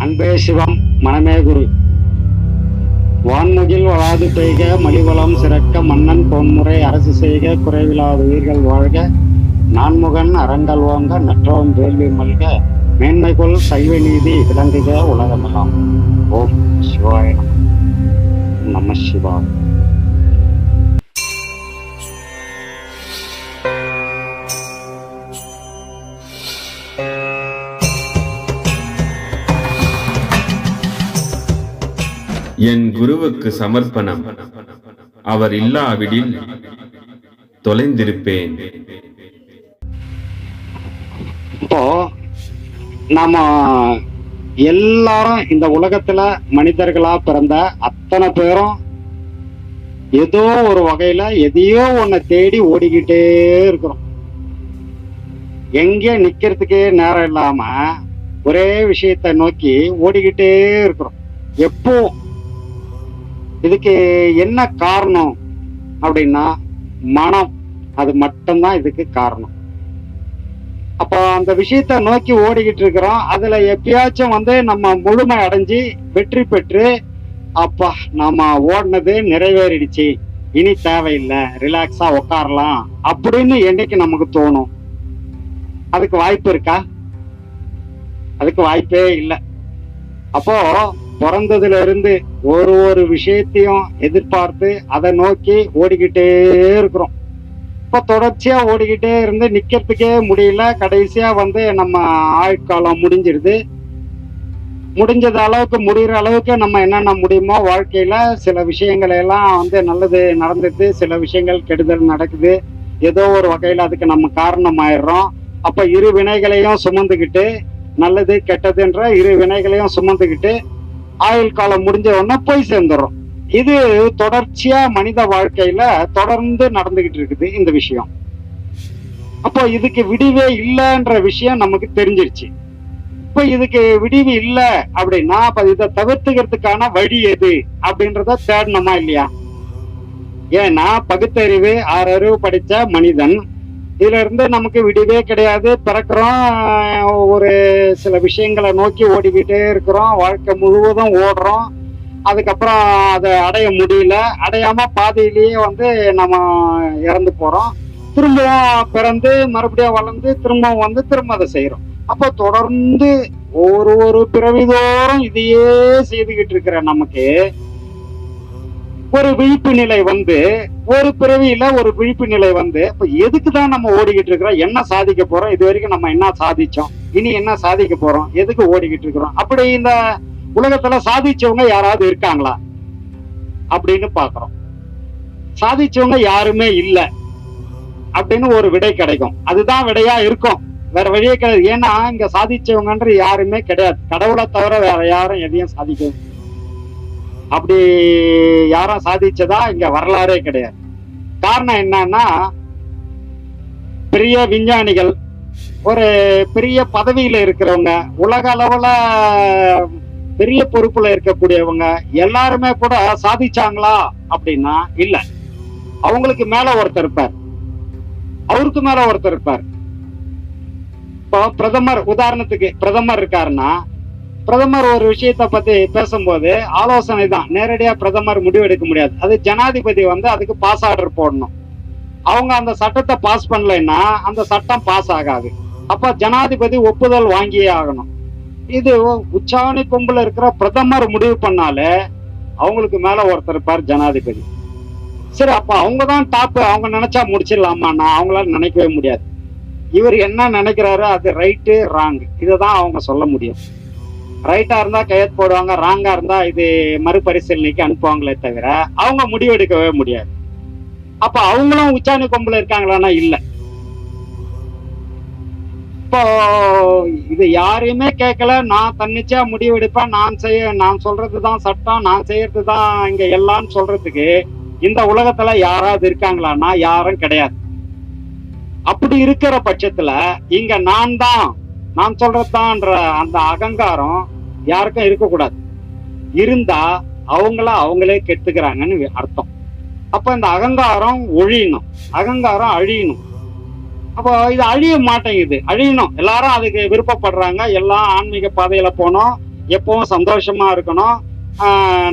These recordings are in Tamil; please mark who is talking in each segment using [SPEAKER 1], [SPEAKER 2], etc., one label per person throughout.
[SPEAKER 1] அன்பே சிவம் மனமே குரு. வான்முகில் வளாது பெய்க மலிவளம் சிறக்க மன்னன் பொன்முறை அரசு செய்க குறைவிலாத உயிர்கள் வாழ்க. நான்முகன் அறங்கள் ஓங்க நற்றவம் வேள்வி மல்க. மேன்மைகொள் சைவ நீதி விளங்குக உலகமெல்லாம். ஓம் சிவாய நம. சிவா
[SPEAKER 2] என் குருவுக்கு சமர்ப்பணம். அவர் இல்லாவிடில் தொலைந்திருப்பேன்.
[SPEAKER 1] இப்போ நம்ம எல்லாரும் இந்த உலகத்துல மனிதர்களா பிறந்த அத்தனை பேரும் ஏதோ ஒரு வகையில எதையோ ஒன்ன தேடி ஓடிக்கிட்டே இருக்கிறோம். எங்கே நிக்கிறதுக்கே நேரம் இல்லாம ஒரே விஷயத்தை நோக்கி ஓடிக்கிட்டே இருக்கிறோம். எப்போ இதுக்கு என்ன காரணம் அப்படின்னா மனம். அது மட்டும்தான் இதுக்கு காரணம். அப்போ அந்த விஷயத்த நோக்கி ஓடிக்கிட்டு இருக்கிறோம். அதுல எப்பயாச்சும் வந்து நம்ம முழுமை அடைஞ்சு வெற்றி பெற்று அப்பா நாம ஓடினது நிறைவேறிடுச்சு. இனி தேவையில்லை ரிலாக்ஸா உட்காரலாம் அப்படின்னு என்னைக்கு நமக்கு தோணும்? அதுக்கு வாய்ப்பு இருக்கா? அதுக்கு வாய்ப்பே இல்லை. அப்போ பிறந்ததுல இருந்து ஒரு ஒரு விஷயத்தையும் எதிர்பார்த்து அதை நோக்கி ஓடிக்கிட்டே இருக்கிறோம். இப்ப தொடர்ச்சியா ஓடிக்கிட்டே இருந்து நிக்கிறதுக்கே முடியல. கடைசியா வந்து நம்ம ஆயுட்காலம் முடிஞ்சிருது. முடிஞ்சது அளவுக்கு முடிகிற அளவுக்கு நம்ம என்னென்ன முடியுமோ வாழ்க்கையில சில விஷயங்கள் எல்லாம் வந்து நல்லது நடந்துட்டு சில விஷயங்கள் கெடுதல் நடக்குது. ஏதோ ஒரு வகையில அதுக்கு நம்ம காரணமாயிடுறோம். அப்ப இரு வினைகளையும் சுமந்துக்கிட்டு நல்லது கெட்டதுன்ற இரு வினைகளையும் சுமந்துக்கிட்டு ஆயுள் காலம் முடிஞ்ச உடனே போய் சேர்ந்துடுறோம். இது தொடர்ச்சியா மனித வாழ்க்கையில தொடர்ந்து நடந்துகிட்டு இருக்குது இந்த விஷயம். அப்போ இதுக்கு விடிவே இல்லைன்ற விஷயம் நமக்கு தெரிஞ்சிருச்சு. இப்ப இதுக்கு விடிவு இல்ல அப்படின்னா அப்ப இதை தவிர்த்துக்கிறதுக்கான வழி எது அப்படின்றத தேடணுமா இல்லையா? ஏன்னா பகுத்தறிவு ஆறறிவு அறிவு படிச்ச மனிதன் இதுல இருந்து நமக்கு விடிவே கிடையாது. பிறக்கிறோம் ஒரு சில விஷயங்களை நோக்கி ஓடிக்கிட்டே இருக்கிறோம். வாழ்க்கை முழுவதும் ஓடுறோம். அதுக்கப்புறம் அதை அடைய முடியல. அடையாம பாதையிலேயே வந்து நம்ம இறந்து போறோம். திரும்பவும் பிறந்து மறுபடியும் வளர்ந்து திரும்பவும் வந்து திரும்ப அதை செய்யறோம் அப்போ தொடர்ந்து ஒரு ஒரு பிறவிதோறும் இதையே செய்துகிட்டு இருக்கிற நமக்கு ஒரு விழிப்பு நிலை வந்து ஒரு பிறவியில ஒரு விழிப்பு நிலை வந்து இப்ப எதுக்கு தான் நம்ம ஓடிக்கிட்டு இருக்கிறோம்? என்ன சாதிக்க போறோம்? இது வரைக்கும் நம்ம என்ன சாதிச்சோம்? இனி என்ன சாதிக்க போறோம்? எதுக்கு ஓடிக்கிட்டு இருக்கிறோம்? அப்படி இந்த உலகத்துல சாதிச்சவங்க யாராவது இருக்காங்களா? அப்படின்னு பாக்குறோம் சாதிச்சவங்க யாருமே இல்ல அப்படின்னு ஒரு விடை கிடைக்கும். அதுதான் விடையா இருக்கும். வேற வழியே கிடையாது. ஏன்னா இங்க சாதிச்சவங்கன்ற யாருமே கிடையாது. கடவுளை தவிர வேற யாரும் எதையும் சாதிக்க அப்படி யாரும் சாதிச்சதா இங்க வரலாறே கிடையாது. காரணம் என்னன்னா பெரிய விஞ்ஞானிகள் ஒரு பெரிய பதவியில இருக்கிறவங்க உலக அளவுல பெரிய பொறுப்புல இருக்கக்கூடியவங்க எல்லாருமே கூட சாதிச்சாங்களா அப்படின்னா இல்ல. அவங்களுக்கு மேல ஒருத்தர் இருப்பார். அவருக்கு மேல ஒருத்தர் இருப்பார். இப்போ பிரதமர் உதாரணத்துக்கு பிரதமர் இருக்காருன்னா பிரதமர் ஒரு விஷயத்த பத்தி பேசும்போது ஆலோசனை தான் நேரடியா பிரதமர் முடிவெடுக்க முடியாது. அது ஜனாதிபதி வந்து அதுக்கு பாஸ் ஆர்டர் போடணும். அவங்க அந்த சட்டத்தை பாஸ் பண்ணலைன்னா அந்த சட்டம் பாஸ் ஆகாது. அப்ப ஜனாதிபதி ஒப்புதல் வாங்கியே ஆகணும். இது உச்சாணி கொம்புல இருக்கிற பிரதமர் முடிவு பண்ணாலே அவங்களுக்கு மேல ஒருத்தர் இருப்பார் ஜனாதிபதி. சரி அப்ப அவங்க தான் டாப் அவங்க நினைச்சா முடிச்சிடலாமா நான் அவங்களால நினைக்கவே முடியாது. இவர் என்ன நினைக்கிறாரோ அது ரைட்டு ராங் இதை தான் அவங்க சொல்ல முடியும். ரைட்டா இருந்தா கையெழுத்து போடுவாங்க ராங்கா இருந்தா இது மறுபரிசீலனைக்கு அனுப்புவாங்களே தவிர அவங்க முடிவெடுக்கவே முடியாது. அப்ப அவங்களும் உச்சாணி கொம்புல இருக்காங்களான்னா இல்ல. இப்போ இது யாரையுமே கேட்கல நான் தன்னிச்சையா முடிவெடுப்பேன் நான் செய்ய நான் சொல்றதுதான் சட்டம் நான் செய்யறது தான் இங்க எல்லாம் சொல்றதுக்கு இந்த உலகத்துல யாராவது இருக்காங்களான்னா யாரும் கிடையாது. அப்படி இருக்கிற பட்சத்துல இங்க நான் தான் நான் சொல்றதான்ற அந்த அகங்காரம் யாருக்கும் இருக்கக்கூடாது. இருந்தா அவங்கள அவங்களே கெட்டுக்கிறாங்கன்னு அர்த்தம். அப்ப இந்த அகங்காரம் ஒழியணும். அகங்காரம் அழியணும். அப்போ இது அழிய மாட்டேங்குது. அழியணும். எல்லாரும் அதுக்கு விருப்பப்படுறாங்க. எல்லாம் ஆன்மீக பாதையில போனோம். எப்பவும் சந்தோஷமா இருக்கணும்.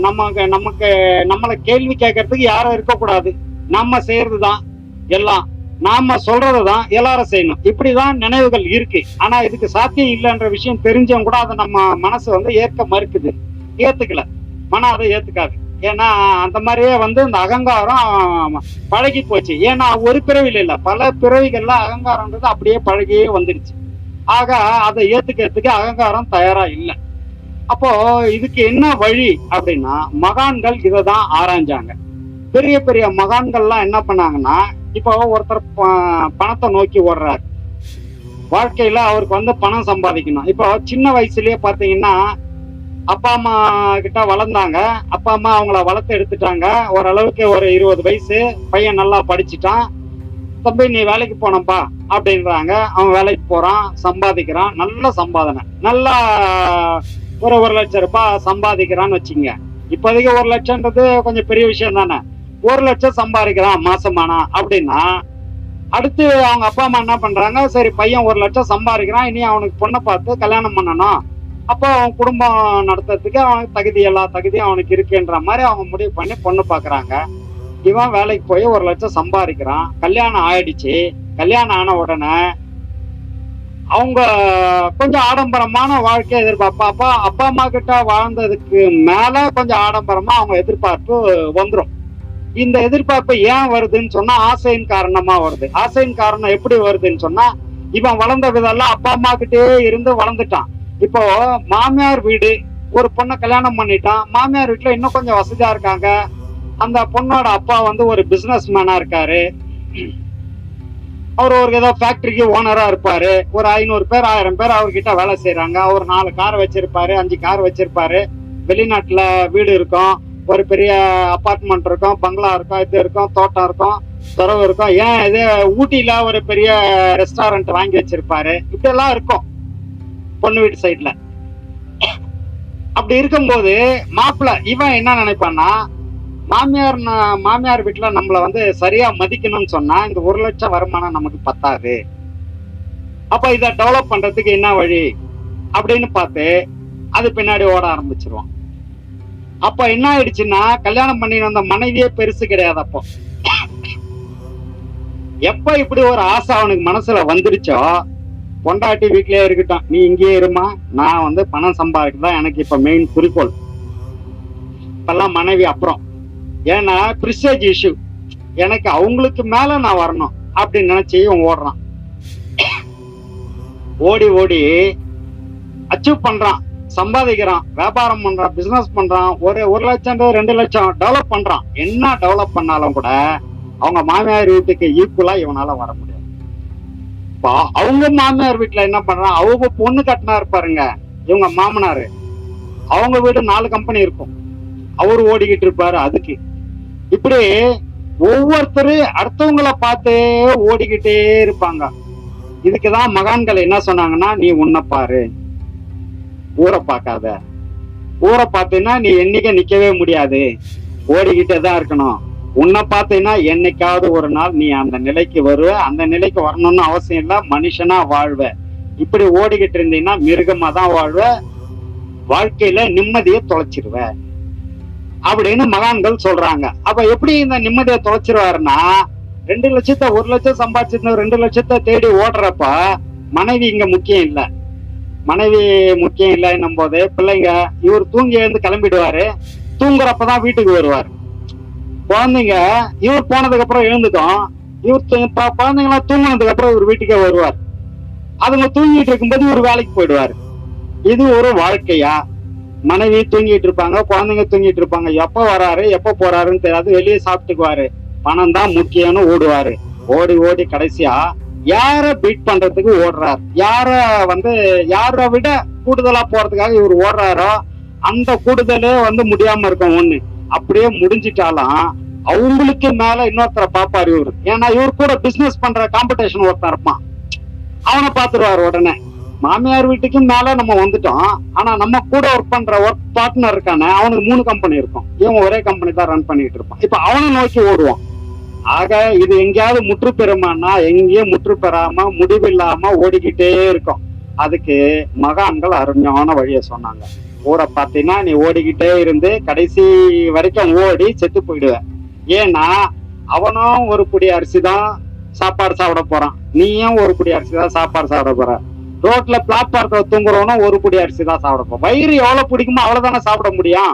[SPEAKER 1] நமக்கு நமக்கு நம்மளை கேள்வி கேட்கறதுக்கு யாரும் இருக்கக்கூடாது. நம்ம செய்யறது தான் எல்லாம். நாம சொல்றதுதான் எல்லாரும் செய்யணும். இப்படிதான் நினைவுகள் இருக்கு. ஆனா இதுக்கு சாத்தியம் இல்லைன்ற விஷயம் தெரிஞ்சவங்க கூட அதை நம்ம மனசு வந்து ஏற்க மறுக்குது. ஏத்துக்கல. மனம் அதை ஏத்துக்காது. ஏன்னா அந்த மாதிரியே வந்து இந்த அகங்காரம் பழகி போச்சு. ஏன்னா ஒரு பிறவில இல்ல. பல பிறவிகள்ல அகங்காரம்ன்றது அப்படியே பழகியே வந்துடுச்சு ஆக அதை ஏத்துக்கிறதுக்கு அகங்காரம் தயாரா இல்லை. அப்போ இதுக்கு என்ன வழி அப்படின்னா மகான்கள் இதை தான் ஆராய்ஞ்சாங்க. பெரிய பெரிய மகான்கள்லாம் என்ன பண்ணாங்கன்னா இப்போ ஒருத்தர் ப- பணத்தை நோக்கி ஓடுறாரு. வாழ்க்கையில அவருக்கு வந்து பணம் சம்பாதிக்கணும். இப்போ சின்ன வயசுலயே பாத்தீங்கன்னா அப்பா அம்மா கிட்ட வளர்ந்தாங்க. அப்பா அம்மா அவங்கள வளர்த்து எடுத்துட்டாங்க. ஓரளவுக்கு ஒரு இருபது வயசு பையன் நல்லா படிச்சுட்டான். தம்பி நீ வேலைக்கு போனப்பா அப்படின்றாங்க. அவன் வேலைக்கு போறான் சம்பாதிக்கிறான். நல்ல சம்பாதனை. நல்லா ஒரு ஒரு லட்சம் ரூபாய் சம்பாதிக்கிறான்னு வச்சுங்க இப்போதைக்கு ஒரு லட்சம்ன்றது கொஞ்சம் பெரிய விஷயம் தானே. ஒரு லட்சம் சம்பாதிக்கிறான் மாசமானா அப்படின்னா அடுத்து அவங்க அப்பா அம்மா என்ன பண்றாங்க? சரி பையன் ஒரு லட்சம் சம்பாதிக்கிறான் இனி அவனுக்கு பொண்ணை பார்த்து கல்யாணம் பண்ணணும். அப்போ அவன் குடும்பம் நடத்துறதுக்கு அவனுக்கு தகுதி எல்லா தகுதியும் அவனுக்கு இருக்குன்ற மாதிரி அவங்க முடிவு பண்ணி பொண்ணு பாக்குறாங்க இவன் வேலைக்கு போய் ஒரு லட்சம் சம்பாதிக்கிறான். கல்யாணம் ஆயிடுச்சு. கல்யாணம் ஆன உடனே அவங்க கொஞ்சம் ஆடம்பரமான வாழ்க்கையை எதிர்பார்ப்பா. அப்பா அப்பா அம்மா கிட்ட வாழ்ந்ததுக்கு மேல கொஞ்சம் ஆடம்பரமா அவங்க எதிர்பார்ப்பு வந்துடும் இந்த எதிர்பார்ப்பு ஏன் வருதுன்னு சொன்னா ஆசையின் காரணமா வருது. ஆசையின் காரணம் எப்படி வருதுன்னு சொன்னா இவன் வளர்ந்த விதெல்லாம் அப்பா அம்மா கிட்டே இருந்து வளர்ந்துட்டான். இப்போ மாமியார் வீடு ஒரு பொண்ணை கல்யாணம் பண்ணிட்டான். மாமியார் வீட்டுல இன்னும் கொஞ்சம் வசதியா இருக்காங்க. அந்த பொண்ணோட அப்பா வந்து ஒரு பிசினஸ் மேனா இருக்காரு. அவர் ஒரு ஏதோ ஃபேக்டரிக்கு ஓனரா இருப்பாரு. ஒரு ஐநூறு பேர் ஆயிரம் பேர் அவர்கிட்ட வேலை செய்யறாங்க ஒரு நாலு கார் வச்சிருப்பாரு அஞ்சு கார் வச்சிருப்பாரு. வெளிநாட்டுல வீடு இருக்கும். ஒரு பெரிய அபார்ட்மெண்ட் இருக்கும் பங்களா இருக்கும் இது இருக்கும் தோட்டம் இருக்கும் துறவு இருக்கும். ஏன் இது ஊட்டியில ஒரு பெரிய ரெஸ்டாரண்ட் வாங்கி வச்சிருப்பாரு? இப்படி எல்லாம் இருக்கும் பொண்ணு வீட்டு சைட்ல அப்படி இருக்கும்போது மாப்பிள்ளை இவன் என்ன நினைப்பான்னா மாமியார் மாமியார் வீட்டுல நம்மள வந்து சரியா மதிக்கணும்னு சொன்னா இந்த ஒரு லட்சம் வருமானம் நமக்கு பத்தாது. அப்ப இத டெவலப் பண்றதுக்கு என்ன வழி? அப்படின்னு பார்த்து அது பின்னாடி ஓட ஆரம்பிச்சிருவான். அப்ப என்ன ஆயிடுச்சுன்னா கல்யாணம் பண்ணி வந்த மனைவியே பெருசு கிடையாது அப்போ. எப்ப இப்படி ஒரு ஆசை அவனுக்கு மனசுல வந்துருச்சோ பொண்டாட்டி வீட்லயே இருக்கட்டும். நீ இங்கேயே இருமா நான் வந்து பணம் சம்பாதிக்கதான் எனக்கு இப்ப மெயின் குறிக்கோள். இப்பெல்லாம் மனைவி அப்புறம். ஏன்னா பிரிசேஜ் இஷ்யூ எனக்கு அவங்களுக்கு மேல நான் வரணும் அப்படின்னு நினைச்சு இவன் ஓடுறான். ஓடி ஓடி அச்சீவ் பண்றான். சம்பாதிக்கிறான் வியாபாரம் பண்றான் பிசினஸ் பண்றான் ஒரு ஒரு லட்சம் ரெண்டு லட்சம் டெவலப் பண்றான். என்ன டெவலப் பண்ணாலும் கூட அவங்க மாமியார் வீட்டுக்கு ஈக்குவலா இவனால வர முடியாது. அவங்க மாமியார் வீட்டுல என்ன பண்றான் அவங்க பொண்ணு கட்டினா இருப்பாருங்க இவங்க மாமனாரு. அவங்க வீடு நாலு கம்பெனி இருக்கும். அவர் ஓடிக்கிட்டு இருப்பாரு அதுக்கு. இப்படி ஒவ்வொருத்தரு அடுத்தவங்கள பார்த்து ஓடிக்கிட்டே இருப்பாங்க. இதுக்குதான் மகான்கள் என்ன சொன்னாங்கன்னா நீ உன்னை பாரு. ஊரை பார்க்காத. ஊரை பார்த்தீங்கன்னா நீ என்னைக்க நிக்கவே முடியாது. ஓடிக்கிட்டே தான் இருக்கணும். உன்னை பார்த்தீங்கன்னா என்னைக்காவது ஒரு நாள் நீ அந்த நிலைக்கு வருவ. அந்த நிலைக்கு வரணும்னு அவசியம் இல்லை. மனுஷனா வாழ்வ. இப்படி ஓடிக்கிட்டு இருந்தீங்கன்னா மிருகமா தான் வாழ்வ. வாழ்க்கையில நிம்மதியை தொலைச்சிருவ. அப்படின்னு மகான்கள் சொல்றாங்க. அப்ப எப்படி இந்த நிம்மதியை தொலைச்சிருவாருன்னா ரெண்டு லட்சத்தை ஒரு லட்சம் சம்பாதிச்சிருந்த ரெண்டு லட்சத்தை தேடி ஓடுறப்ப மனைவி இங்க முக்கியம் இல்லை. மனைவி முக்கியம் இல்லைன்னும் போது பிள்ளைங்க இவர் தூங்கி எழுந்து கிளம்பிடுவாரு. தூங்குறப்பதான் வீட்டுக்கு வருவார். குழந்தைங்க இவர் போனதுக்கு அப்புறம் எழுந்துக்கும். இவர் தூ- குழந்தைங்களாம் தூங்கினதுக்கு அப்புறம் இவர் வீட்டுக்கே வருவார். அதுங்க தூங்கிட்டு இருக்கும்போது இவர் வேலைக்கு போயிடுவார். இது ஒரு வாழ்க்கையா? மனைவி தூங்கிட்டு இருப்பாங்க குழந்தைங்க தூங்கிட்டு இருப்பாங்க. எப்ப வராரு எப்ப போறாருன்னு தெரியாது. வெளியே சாப்பிட்டுக்குவாரு. பணம் தான் முக்கியம்னு ஓடுவாரு. ஓடி ஓடி கடைசியா யார பீட் பண்றதுக்கு ஓடுறாரு? யார வந்து யாரை விட கூடுதலா போறதுக்காக இவர் ஓடுறாரோ அந்த கூடுதலே வந்து முடியாம இருக்கும் ஒண்ணு. அப்படியே முடிஞ்சிட்டாலும் அவங்களுக்கு மேல இன்னொருத்தரை பாப்பாரு இவரு. ஏன்னா இவர் கூட பிசினஸ் பண்ற காம்படிஷன் ஒருத்தன் இருப்பான். அவனை பாத்துருவாரு உடனே. மாமியார் வீட்டுக்கு மேல நம்ம வந்துட்டோம். ஆனா நம்ம கூட ஒர்க் பண்ற ஒர்க் பார்ட்னர் இருக்கானே அவனுக்கு மூணு கம்பெனி இருக்கும். இவன் ஒரே கம்பெனி தான் ரன் பண்ணிட்டு இருப்பான். இப்ப அவனை நோக்கி ஓடுவான். ஆக இது எங்கேயாவது முற்று பெறுமானா எங்கேயும் முற்று பெறாம முடிவில்லாம ஓடிக்கிட்டே இருக்கும். அதுக்கு மகான்கள் அருமையான வழியை சொன்னாங்க. ஊரை பார்த்தீங்கன்னா நீ ஓடிக்கிட்டே இருந்து கடைசி வரைக்கும் ஓடி செத்து போயிடுவேன். ஏன்னா அவனும் ஒரு குடி அரிசி தான் சாப்பாடு சாப்பிட போறான். நீயும் ஒரு குடி அரிசி தான் சாப்பாடு சாப்பிட போற. ரோட்ல பிளாட்பார்க்ல தூங்குறவனும் ஒரு குடி அரிசி தான் சாப்பிட போறான். வயிறு எவ்வளவு பிடிக்குமோ அவ்வளவுதானே சாப்பிட முடியும்.